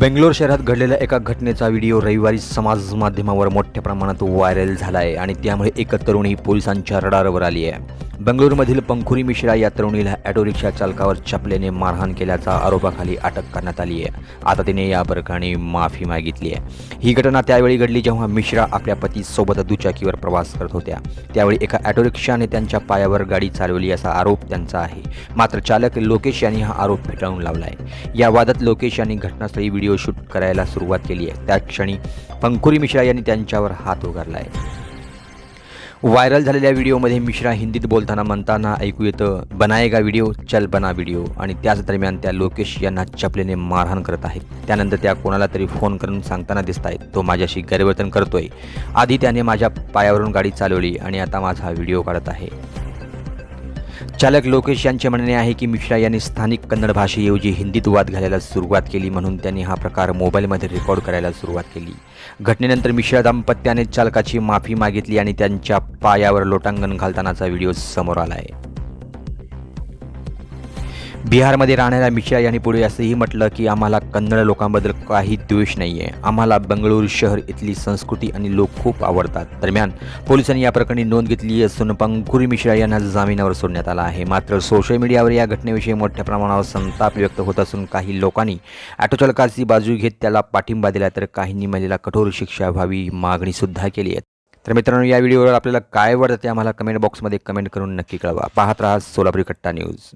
बेंगलोर शहरात घडलेल्या एका घटनेचा व्हिडिओ रविवारी समाज माध्यमावर मोठ्या प्रमाणात व्हायरल झाला आहे आणि त्यामुळे एक तरुणी पोलिसांच्या रडारवर आली आहे. बेंगलोरमधील पंखुरी मिश्रा या तरुणीला ऑटो रिक्षा चालकावर चपलेने मारहाण केल्याचा आरोपाखाली अटक करण्यात आली आहे. आता तिने या प्रकरणी माफी मागितली आहे. ही घटना त्यावेळी घडली जेव्हा मिश्रा आपल्या पतीसोबत दुचाकीवर प्रवास करत होत्या. त्यावेळी एका ऑटो रिक्षाने त्यांच्या पायावर गाडी चालवली असा आरोप त्यांचा आहे. मात्र चालक लोकेश यांनी हा आरोप फेटाळून लावला आहे या वादात लोकेश यांनी घटनास्थळी व्हिडिओ व्हिडिओ शूट करायला सुरुवात केली आहे. त्याच क्षणी पंकुरी मिश्रा यांनी त्यांच्यावर हात उगारला आहे. व्हायरल झालेल्या व्हिडिओमध्ये मिश्रा हिंदीत बोलताना म्हणताना ऐकू येतं बनाएगा व्हिडिओ चल बना व्हिडिओ. आणि त्याच दरम्यान त्या लोकेश यांना चपलेने मारहाण करत आहेत. त्यानंतर त्या कोणाला तरी फोन करून सांगताना दिसत आहेत. तो माझ्याशी गैरवर्तन करतोय. आधी त्याने माझ्या पायावरून गाडी चालवली आणि आता माझा व्हिडिओ काढत आहे. चालक लोकेश यांचे म्हणणे आहे की मिश्रा यांनी स्थानिक कन्नड भाषेऐवजी हिंदीत वाद घालायला सुरुवात केली म्हणून त्यांनी हा प्रकार मोबाईलमध्ये रेकॉर्ड करायला सुरुवात केली. घटनेनंतर मिश्रा दाम्पत्याने चालकाची माफी मागितली आणि त्यांच्या पायावर लोटांगण घालतानाचा व्हिडिओ समोर आला आहे बिहारमध्ये राहणाऱ्या मिश्रा यांनी पुढे असंही म्हटलं की आम्हाला कन्नड लोकांबद्दल काही द्वेष नाही आहे आम्हाला बंगळुरू शहर इथली संस्कृती आणि लोक खूप आवडतात. दरम्यान पोलिसांनी या प्रकरणी नोंद घेतली असून पंकुरी मिश्रा यांना जामिनावर सोडण्यात आला आहे. मात्र सोशल मीडियावर या घटनेविषयी मोठ्या प्रमाणावर संताप व्यक्त होत असून काही लोकांनी ऑटो चालकाची बाजू घेत त्याला पाठिंबा दिला तर काहींनी महिलेला कठोर शिक्षा व्हावी मागणी सुद्धा केली आहे. तर मित्रांनो या व्हिडिओवर आपल्याला काय वाटतं ते आम्हाला कमेंट बॉक्समध्ये कमेंट करून नक्की कळवा. पाहत राहा सोलापुरी कट्टा न्यूज